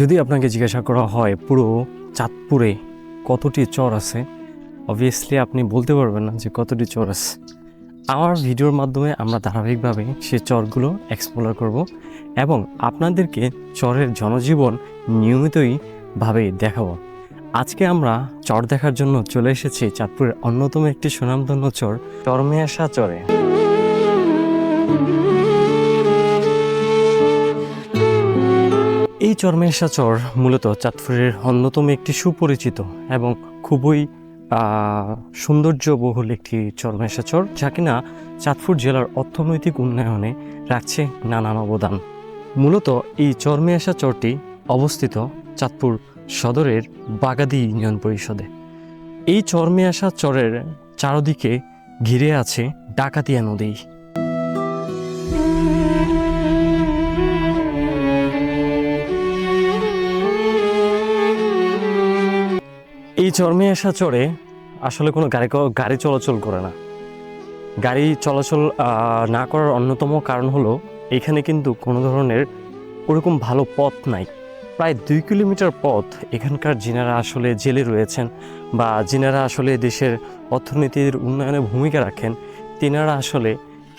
যদি আপনাকে জিজ্ঞাসা করা হয়, পুরো চাঁদপুরে কতটি চর আছে? অবভিয়াসলি আপনি বলতে পারবেন না যে কতটি চর আছে। আমার ভিডিওর মাধ্যমে আমরা ধারাবাহিকভাবে সে চরগুলো এক্সপ্লোর করব এবং আপনাদেরকে চরের জনজীবন নিয়মিতই ভাবে দেখাবো। আজকে আমরা চর দেখার জন্য চলে এসেছি চাঁদপুরের অন্যতম একটি সুনামধন্য চর চরমেয়াশা চরে। এই চরমেশা চর মূলত চাঁদপুরের অন্যতম একটি সুপরিচিত এবং খুবই সৌন্দর্যবহুল একটি চরমেশা চর যা কিনা চাঁদপুর জেলার অর্থনৈতিক উন্নয়নে রাখছে নানান অবদান। মূলত এই চরমেশা চরটি অবস্থিত চাঁদপুর সদরের বাগাদি ইউনিয়ন পরিষদে। এই চরমেয়াশা চরের চারদিকে ঘিরে আছে ডাকাতিয়া নদী। চরমে আসা চড়ে আসলে কোনো গাড়ি গাড়ি চলাচল করে না। গাড়ি চলাচল না করার অন্যতম কারণ হলো এখানে কিন্তু কোনো ধরনের ওরকম ভালো পথ নাই। প্রায় দুই কিলোমিটার পথ এখানকার যিনারা আসলে জেলে রয়েছেন বা যিনারা আসলে দেশের অর্থনীতির উন্নয়নে ভূমিকা রাখেন, তিনারা আসলে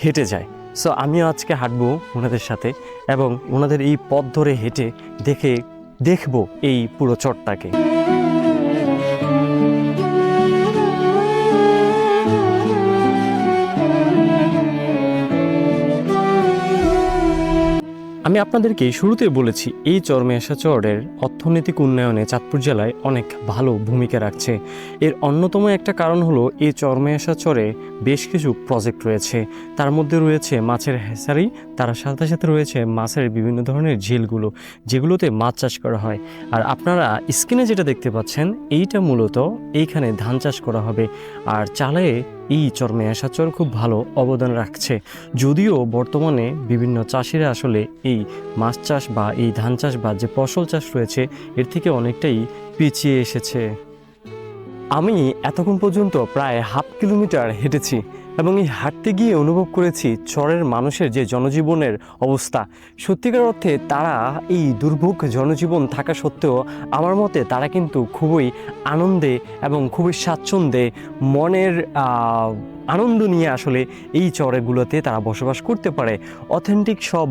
হেঁটে যায়। সো আমিও আজকে হাঁটবো ওনাদের সাথে এবং ওনাদের এই পথ ধরে হেঁটে দেখে দেখব এই পুরো চটটাকে আমি আপনাদেরকে শুরুতে বলেছি, এই চরমেশা চরের অর্থনৈতিক উন্নয়নে চাঁদপুর জেলায় অনেক ভালো ভূমিকা রাখছে। এর অন্যতম একটা কারণ হলো এই চরমেশা চরে বেশ কিছু প্রজেক্ট রয়েছে। তার মধ্যে রয়েছে মাছের হ্যাচারি তার সাথে সাথে রয়েছে মাছের বিভিন্ন ধরনের ঝিলগুলো, যেগুলোতে মাছ চাষ করা হয়। আর আপনারা স্ক্রিনে যেটা দেখতে পাচ্ছেন, এইটা মূলত এইখানে ধান চাষ করা হবে। আর চালে এই চরমে আসাচর খুব ভালো অবদান রাখছে। যদিও বর্তমানে বিভিন্ন চাষিরা আসলে এই মাছ চাষ বা এই ধান চাষ বা যে ফসল চাষ রয়েছে, এর থেকে অনেকটাই পিছিয়ে এসেছে। আমি এতক্ষণ পর্যন্ত প্রায় হাফ কিলোমিটার হেঁটেছি। এবং এই হাঁটতে গিয়ে অনুভব করেছি চরের মানুষের যে জনজীবনের অবস্থা। সত্যিকার অর্থে তারা এই দুর্ভোগ জনজীবন থাকা সত্ত্বেও আমার মতে তারা কিন্তু খুবই আনন্দে এবং খুবই স্বাচ্ছন্দ্যে মনের আনন্দ নিয়ে আসলে এই চরেগুলোতে তারা বসবাস করতে পারে। অথেন্টিক সব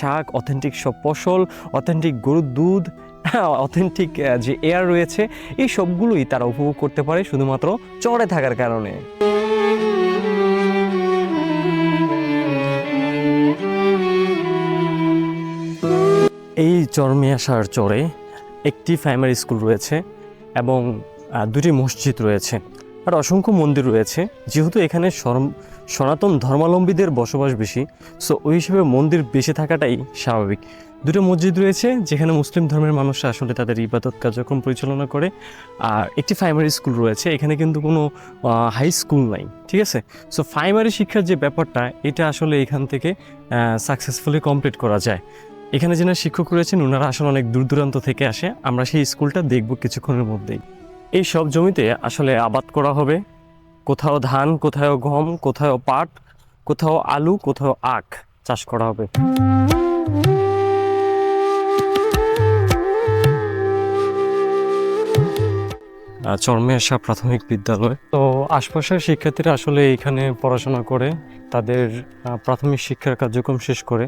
শাক, অথেন্টিক সব ফসল, অথেন্টিক গরুর দুধ অথেন্টিক যে এয়ার রয়েছে, এই সবগুলোই তারা উপভোগ করতে পারে শুধুমাত্র চরে থাকার কারণে। এই চরমিয়াশার চরে একটি প্রাইমারি স্কুল রয়েছে এবং দুটি মসজিদ রয়েছে। আর অসংখ্য মন্দির রয়েছে, যেহেতু এখানে সনাতন ধর্মাবলম্বীদের বসবাস বেশি সো ওই হিসেবে মন্দির বেশি থাকাটাই স্বাভাবিক। দুটো মসজিদ রয়েছে, যেখানে মুসলিম ধর্মের মানুষরা আসলে তাদের ইবাদত কার্যক্রম পরিচালনা করে, আর একটি প্রাইমারি স্কুল রয়েছে, এখানে কিন্তু কোনো হাই স্কুল নাই, ঠিক আছে? সো প্রাইমারি শিক্ষার যে ব্যাপারটা, এটা আসলে এখান থেকে সাকসেসফুলি কমপ্লিট করা যায়। এখানে যিনি শিক্ষক রয়েছেন ওনারা আসলে অনেক দূর দূরান্ত থেকে আসে। আমরা সেই স্কুলটা দেখব কিছুক্ষণের মধ্যেই। এই সব জমিতে আসলে আবাদ করা হবে। কোথাও ধান, কোথাও গম, কোথাও পাট, কোথাও আলু, কোথাও আখ চাষ করা হবে। চরমেশা প্রাথমিক বিদ্যালয়। তো আশপাশের শিক্ষার্থীরা আসলে এখানে পড়াশোনা করে, তাদের প্রাথমিক শিক্ষার কার্যক্রম শেষ করে।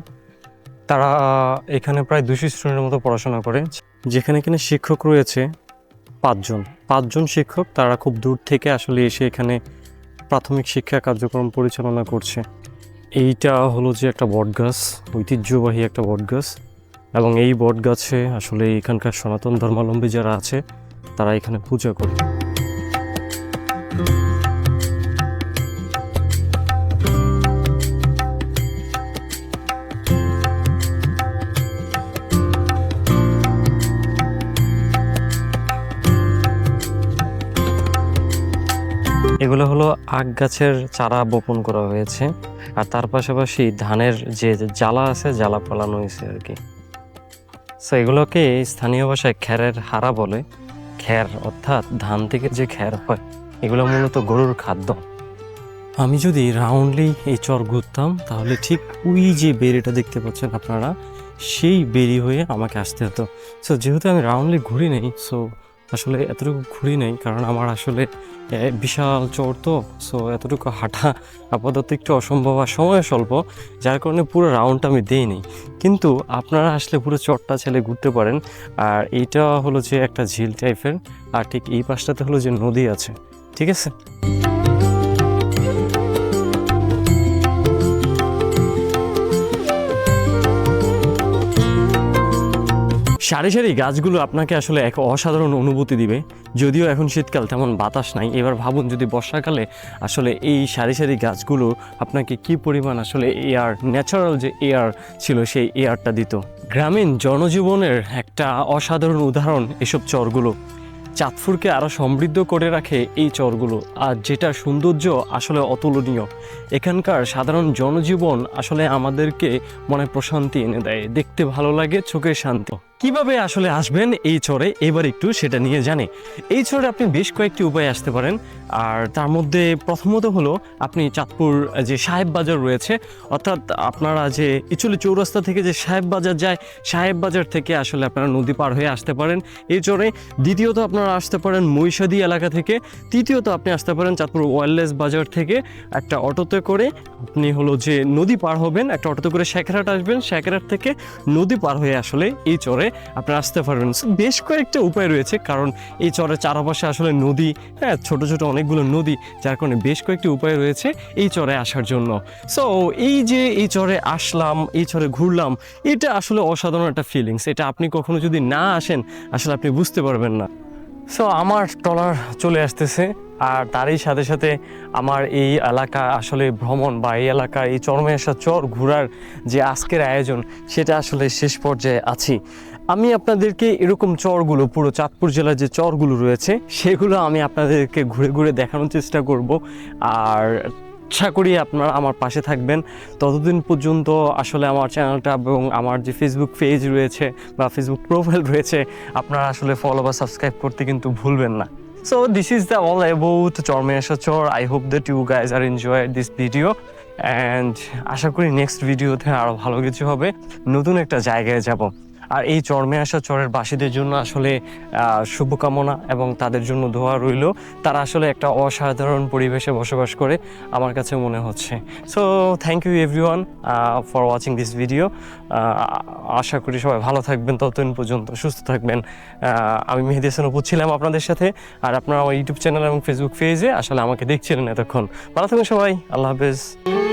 তারা এখানে প্রায় দুশো স্টুডেন্টের মতো পড়াশোনা করে। যেখানে কিনা শিক্ষক রয়েছে পাঁচজন। পাঁচজন শিক্ষক, তারা খুব দূর থেকে আসলে এসে এখানে প্রাথমিক শিক্ষা কার্যক্রম পরিচালনা করছে। এইটা হলো যে একটা বটগাছ, ঐতিহ্যবাহী একটা বটগাছ। এবং এই বটগাছে আসলে এখানকার সনাতন ধর্মাবলম্বী যারা আছে, তারা এখানে পূজা করে। হলো আখ গাছের চারা বপন করা হয়েছে আর তার পাশাপাশি ধানের যে জ্বালা আছে, জ্বালা পালানো হয়েছে আর কি। সো এগুলোকে স্থানীয় ভাষায় খ্যারের হারা বলে। খ্যার অর্থাৎ ধান থেকে যে খ্যার হয়, এগুলো মূলত গরুর খাদ্য। আমি যদি রাউন্ডলি এই চর ঘুরতাম, তাহলে ঠিক ওই যে বেরিটা দেখতে পাচ্ছেন আপনারা, সেই বেরি হয়ে আমাকে আসতে হতো। সো যেহেতু আমি রাউন্ডলি ঘুরি নেই সো আসলে এতটুকু ঘুরি নেই, কারণ আমার আসলে বিশাল চোর তো সো এতটুকু হাঁটা আপাতত একটু অসম্ভব আর সময় স্বল্প, যার কারণে পুরো রাউন্ডটা আমি দিইনি কিন্তু আপনারা আসলে পুরো চরটা ছেলে ঘুরতে পারেন, আর এইটা হলো যে একটা ঝিল টাইপের আর ঠিক এই পাশটাতে হলো যে নদী আছে, ঠিক আছে? সারি সারি গাছগুলো আপনাকে আসলে এক অসাধারণ অনুভূতি দিবে। যদিও এখন শীতকাল, তেমন বাতাস নাই। এবার ভাবুন যদি বর্ষাকালে আসলে এই সারি সারি গাছগুলো আপনাকে কি পরিমাণ আসলে এয়ার, ন্যাচারাল যে এয়ার ছিল সেই এয়ারটা দিত। গ্রামীণ জনজীবনের একটা অসাধারণ উদাহরণ এসব চরগুলো। চাঁদপুরকে আরও সমৃদ্ধ করে রাখে এই চরগুলো। আর যেটা সৌন্দর্য আসলে অতুলনীয়। এখানকার সাধারণ জনজীবন আসলে আমাদেরকে মনে প্রশান্তি এনে দেয়। দেখতে ভালো লাগে চোখের শান্তি। কীভাবে আসলে আসবেন এই চরে? এবার একটু সেটা নিয়ে জানে। এই চরে আপনি বেশ কয়েকটি উপায় আসতে পারেন। আর তার মধ্যে প্রথমত হলো, আপনি চাঁদপুর যে সাহেব বাজার রয়েছে, অর্থাৎ আপনারা যে ইচুলি চৌরাস্তা থেকে যে সাহেব বাজার যায়, সাহেব বাজার থেকে আসলে আপনারা নদী পার হয়ে আসতে পারেন এই চরে। দ্বিতীয়ত আপনারা আসতে পারেন মহিষাদি এলাকা থেকে। তৃতীয়ত আপনি আসতে পারেন চাঁদপুর ওয়্যারলেস বাজার থেকে। একটা অটোতে করে আপনি হলো যে নদী পার হবেন, একটা অটোতে করে শেখরাট আসবেন। শেখরাট থেকে নদী পার হয়ে আসলে এই চরে আপনারা আসতে পারবেন। বেশ কয়েকটা উপায় রয়েছে, কারণ এই চরের চারপাশে আসলে নদী হ্যাঁ ছোট ছোট অনেকগুলো নদী, যার কারণে বেশ কয়েকটি উপায় রয়েছে এই চরে আসার জন্য। সো এই যে এই চরে আসলাম, এই চরে ঘুরলাম, এটা আসলে অসাধারণ একটা ফিলিংস এটা আপনি কখনো যদি না আসেন, আসলে আপনি বুঝতে পারবেন না। সো আমার ট্রলার চলে আসতেছে, আর তারই সাথে সাথে আমার এই এলাকা আসলে ভ্রমণ বা এই এলাকা, এই চরমে আসা চর ঘোরার যে আজকের আয়োজন, সেটা আসলে শেষ পর্যায়ে আছি। আমি আপনাদেরকে এরকম চরগুলো, পুরো চাঁদপুর জেলার যে চরগুলো রয়েছে, সেগুলো আমি আপনাদেরকে ঘুরে ঘুরে দেখানোর চেষ্টা করব। আর আশা করি আপনারা আমার পাশে থাকবেন। ততদিন পর্যন্ত আসলে আমার চ্যানেলটা এবং আমার যে ফেসবুক পেজ রয়েছে বা ফেসবুক প্রোফাইল রয়েছে, আপনারা আসলে ফলো বা সাবস্ক্রাইব করতে কিন্তু ভুলবেন না। So this is the all about চরমেশা Char I hope that you guys are enjoy this video and আশা করি নেক্সট ভিডিওতে আরও ভালো কিছু হবে। নতুন একটা জায়গায় যাব। আর এই চরমে আসা চরের বাসীদের জন্য আসলে শুভকামনা এবং তাদের জন্য দোয়া রইল। তারা আসলে একটা অসাধারণ পরিবেশে বসবাস করে আমার কাছে মনে হচ্ছে। So thank you everyone for watching this video আশা করি সবাই ভালো থাকবেন, ততদিন পর্যন্ত সুস্থ থাকবেন। আমি মেহেদি হাসান উপর ছিলাম আপনাদের সাথে। আর আপনারা আমার ইউটিউব চ্যানেল এবং ফেসবুক পেজে আসলে আমাকে দেখছিলেন এতক্ষণ। ভালো থাকবেন সবাই, আল্লাহ হাফেজ।